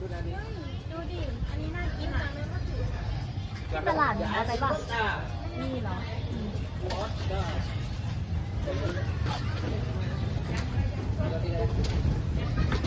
ดูนะดิดูดิ อันนี้น่ากินอะที่ตลาดมีอะไรบ้างนี่เหรออืม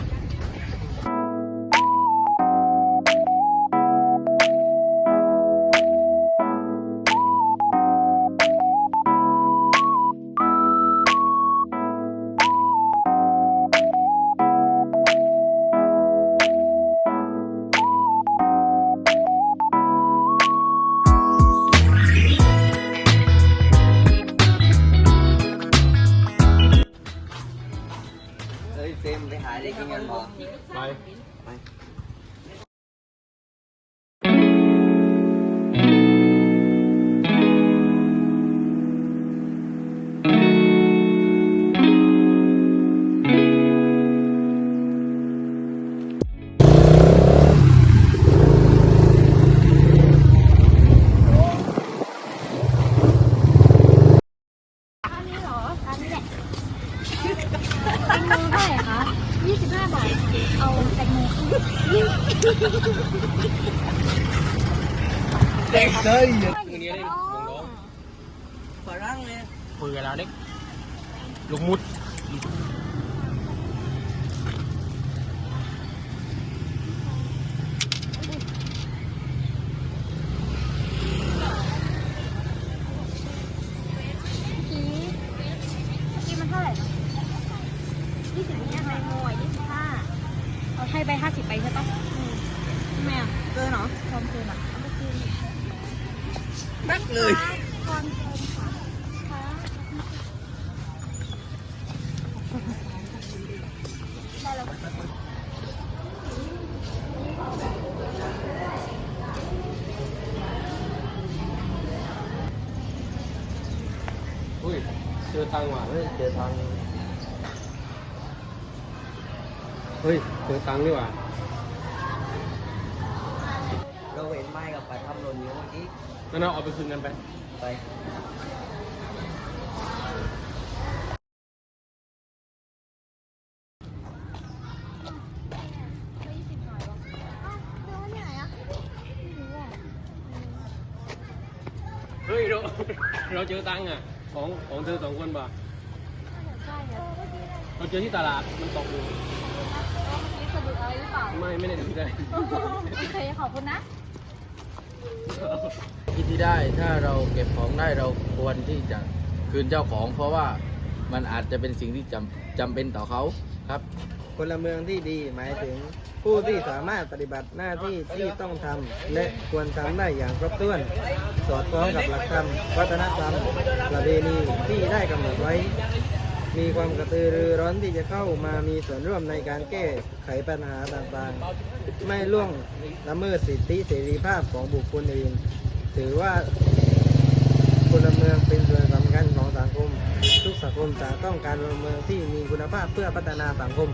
เฮ้ยเฟรมไปห แตงโมเท่าไหร่คะ25 บาท เอาแตงโมครึ่งเด็กเลยคืนนี้ได้ลงน้องฝรั่งเลยคุยกันแล้วเด็กลูกมุด ให้ไป50ไปใช่ปะทำไมอะเกินเหรอพร้อมเกินอะเอาไปคืนนักเลยพร้อมเกินค่ะค่ะได้แล้วอุ้ยเจอตังค์ว่ะเฮ้ยเจอทาง เฮ้ยเจอตังค์นี่ว่ะเราเห็นไม้กับปลาทำหล่นอยู่เมื่อกี้งั้นเราเอาไปคืนกันไป ไปไม่สิบหน่อยวะอ้าวเดี๋ยวที่ไหนอะไม่รู้อะเฮ้ยเราเราเจอตังค์อะ ของของเธอสองคนป่ะ ใช่อะเมื่อกี้ได้ เราเจอที่ตลาดมันตกอยู่เมื่อกี้สะดุดอะไรหรือเปล่า ไม่ไม่ได้สนใจโอเคขอบคุณนะ คิดที่ได้ถ้าเราเก็บของได้เราควรที่จะคืนเจ้าของ เพราะว่ามันอาจจะเป็นสิ่งที่จำจำเป็นต่อเขาครับ พลเมืองที่ดีหมายถึงผู้ที่สามารถปฏิบัติหน้าที่ที่ต้องทำและควรทำได้อย่างครบถ้วน สอดคล้องกับหลักธรรม วัฒนธรรม ประเพณีที่ได้กำหนดไว้ มีความกระตือรือร้นที่จะเข้ามามีส่วนร่วมในการแก้ไขปัญหาต่างๆ ไม่ล่วงละเมิดสิทธิเสรีภาพของบุคคลอื่น ถือว่าพลเมืองเป็นส่วนสำคัญของสังคม ทุกสังคมต่างต้องการพลเมืองที่มีคุณภาพเพื่อพัฒนาสังคม